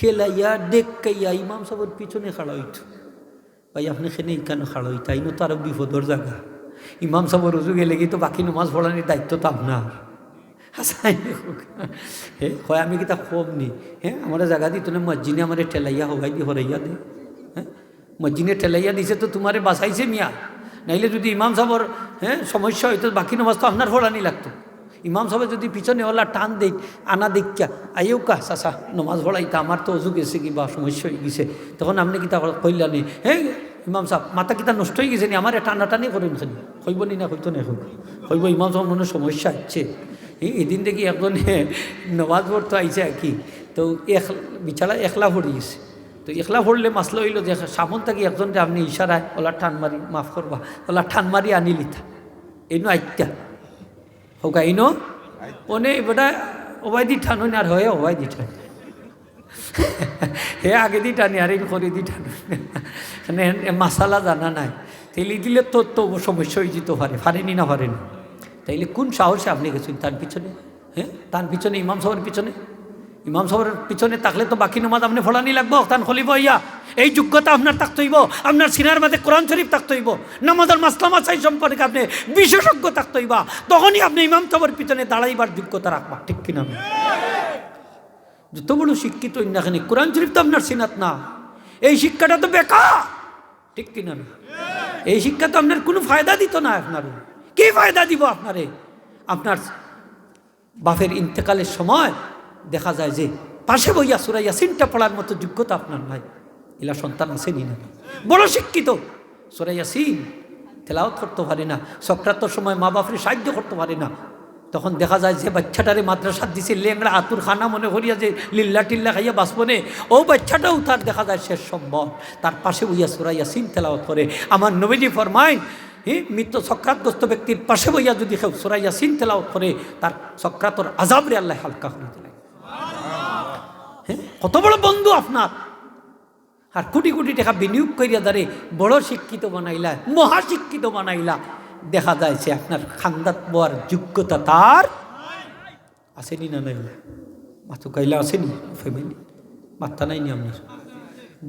ঠেলাইয়া ডেকাইয়া ইমাম সাহেবের পিছনে খাড়া হইত। ভাই, আপনি খেনে কেন খাড়া হইত? আইনো তো আরও বিপদর জায়গা। ইমাম সাহেবের রুজু গেলে কি তো বাকি নমাজ পড়ানোর দায়িত্ব তো আপনার? হে হয় আমি কিতা খোব নি? হ্যাঁ আমার জায়গা দিত না, মসজিদে আমার ঠেলাইয়া হবাই দি, হরাইয়া দে। হ্যাঁ মসজিদে ঠেলাইয়া দিছে তো তোমারে বাঁচাইছে মিয়া। নাইলে যদি ইমাম সাহেবর হ্যাঁ সমস্যা হইতো, বাকি নমাজ তো আপনার ফোড়ানি লাগতো। ইমাম সাহেব যদি পিছনে ওলা টান দেই, আনা দেখা আইও কা চাচা, নমাজ পড়াইতা আমার তো অজু গেছে কিবা, সমস্যা হয়ে গেছে। তখন আপনি কিতা কইলা নি? হে, ইমাম সাহেব মাথা কিতা নষ্ট হয়ে গেছে নি? আমার টানা টানি করেন খানি হইব নি না হইতো না এখন হইব ইমাম সাহেব মনে সমস্যা হচ্ছে এই এদিন দেখি একজনে নমাজ পড়তে আইছে আর কি তো এক বিছানা একলা পড়ে গেছে তো একলা পড়লে মাসলা হইল যে সামন থাকি একজনকে আপনি ইশারায় ওলা ঠান মারি মাফ করবা ওলা ঠান মারি আনি লিথা এনো বেটা ওবাই দি ঠানো আর হয় ওবাই দি ঠান। হে আগে দি টানি আর এই করে দি টানো মানে মাসালা জানা নাই। তেলি দিলে তো তো সমস্যা হয়ে যেতে পারে পারেনি না পারেনি তাইলে কোন সাহসে আপনি গেছেন তার পিছনে? হ্যাঁ? তার পিছনে, ইমাম সাহের পিছনে? ইমাম সাহেবের পিছনে থাকলে তো বাকি নমাজ আপনি ফলানি লাগবো তান খলিব ইয়া এই যোগ্যতা আপনার থাকতে হইব, আপনার সিনার মাঝে কোরআন শরীফ থাকতে হইব, নামাজের মাসলামা চাই সম্পর্কে আপনি বিশেষজ্ঞ থাকতে হইবা, তখনই আপনি ইমাম সাহেবের পিছনে দাঁড়াইবার যোগ্যতা রাখবা, ঠিক কিনা যত বড় শিক্ষিত ইন্দাখানি কোরআন শরীফ তো আপনার সিনাত না। এই শিক্ষাটা তো বেকার, ঠিক কিনা এই শিক্ষা তো আপনার কোনো ফায়দা দিত না আপনার। কি ফায়দা দিব আপনারে? আপনার বাপের ইন্তেকালের সময় দেখা যায় যে পাশে বইয়া সুরাইয়া সিনটা পড়ার মতো যোগ্যতা আপনার নাই। এলা সন্তান আসেনি না বড় শিক্ষিত। সুরাইয়া সিন তেলাওত করতে পারে না। সক্রান্তর সময় মা বাপরে সাহায্য করতে পারে না। তখন দেখা যায় যে বাচ্চাটারে মাদ্রাসা দিছে, লেংড়া আতুর খানা মনে করিয়া যে লিল্লা টিল্লা খাইয়া বাঁচবনে ও বাচ্চাটাও তার দেখা যায় শেষ সম্ভব। তার পাশে বইয়া সুরাইয়া সিন তেলাওত করে। আমার নবীজি ফরমাইন হ্যাঁ মৃত সক্রাতগ্রস্ত ব্যক্তির পাশে বইয়া যদি কেউ সুরাইয়া সিন তেলাওত করে, তার সক্রাতর আজাবরে আল্লাহ হালকা করে দিলেন। কত বড় বন্ধু আপনার? আর কোটি কোটি টাকা বিনিয়োগ করিয়া দাঁড়ে বড় শিক্ষিত বানাইলা মহাশিক্ষিত বানাইলা। দেখা যায় যে আপনার খান্দাত বয়ার যোগ্যতা তার আসেনি না নাই? মাথু কাইলা আসেনি ফ্যামিলি মাথা নাই নি আপনার?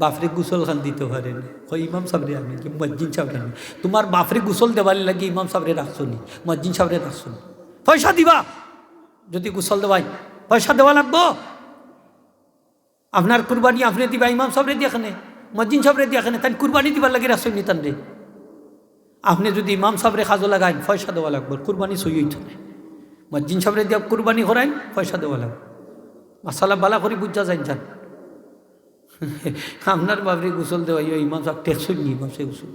বাপরে গুসল খান দিতে পারেন ওই ইমাম সাবরে আমি কি? মজ্জিন সাবরে আমি তোমার বাপরে গুসল দেবার লাগে ইমাম সাবরে রাখছো নি? মসজিদ সাবরে রাখছো পয়সা দিবা। যদি গুসল দেওয়াই পয়সা দেওয়া লাগবো? আপনার কুরবানি আপনি দিবা, ইমাম সাবরে দিয়ে এখানে মসজিদ সাবরে দিয়ে এখানে তাই কুরবানি দিবার লাগে রাখছো নি তান রে আপনি যদি ইমাম সাবরে খাজো লাগাইন, পয়সা দেওয়া লাগবে, কুরবানি সই হইত না। মসজিদ সাবরে দিয়া কুরবানি করাইন পয়সা দেওয়া লাগবে। মাসালা বালা করে বুঝা যাই যান। আপনার বাপরে গোসল দেওয়া ইয়ে ইমাম সাহেব টেকসই নি বাপসে গোসল।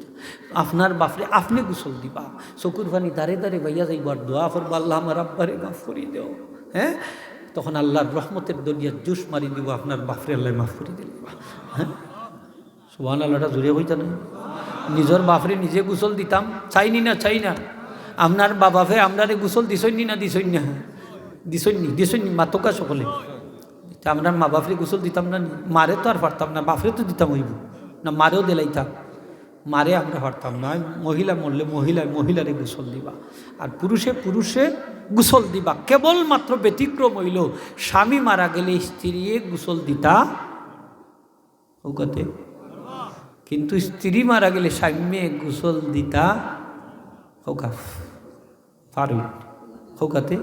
আপনার বাপরে আপনি গোসল দিবা। চকুর পানি দাঁড়ে দাঁড়ে বাইয়া যাইবার দোয়া করব, আল্লাহ আমার আব্বারে মাফ করি দেও। হ্যাঁ? তখন আল্লাহর রহমতের দরিয়া জুস মারি দিব আপনার বাপরে আল্লাহ মাফ করে দিল। হ্যাঁ? সুবান আল্লাহটা জুড়ে হইতা না। নিজের বাপরে নিজে গোসল দিতাম, চাইনি না, চাই না। আপনার বাবাফে আপনারে গোসল দিছইনি না দিছই না? দিছইনি দিছইনি, মাতকা সকলে। আমরা মা বাপরে গোসল দিতাম না? মারে তো আর পারতাম না, বাপরে তো দিতাম হইব। না, মারেও দিলাইতাম। মারে আমরা পারতাম না। মহিলা মরলে মহিলায় মহিলারে গোসল দিবা। আর পুরুষে পুরুষে গোসল দিবা। কেবলমাত্র ব্যতিক্রম হইল, স্বামী মারা গেলে স্ত্রী গোসল দিতা ওকাতে কিন্তু স্ত্রী মারা গেলে স্বামী গোসল দিতা হোকা পারুন হোকাতে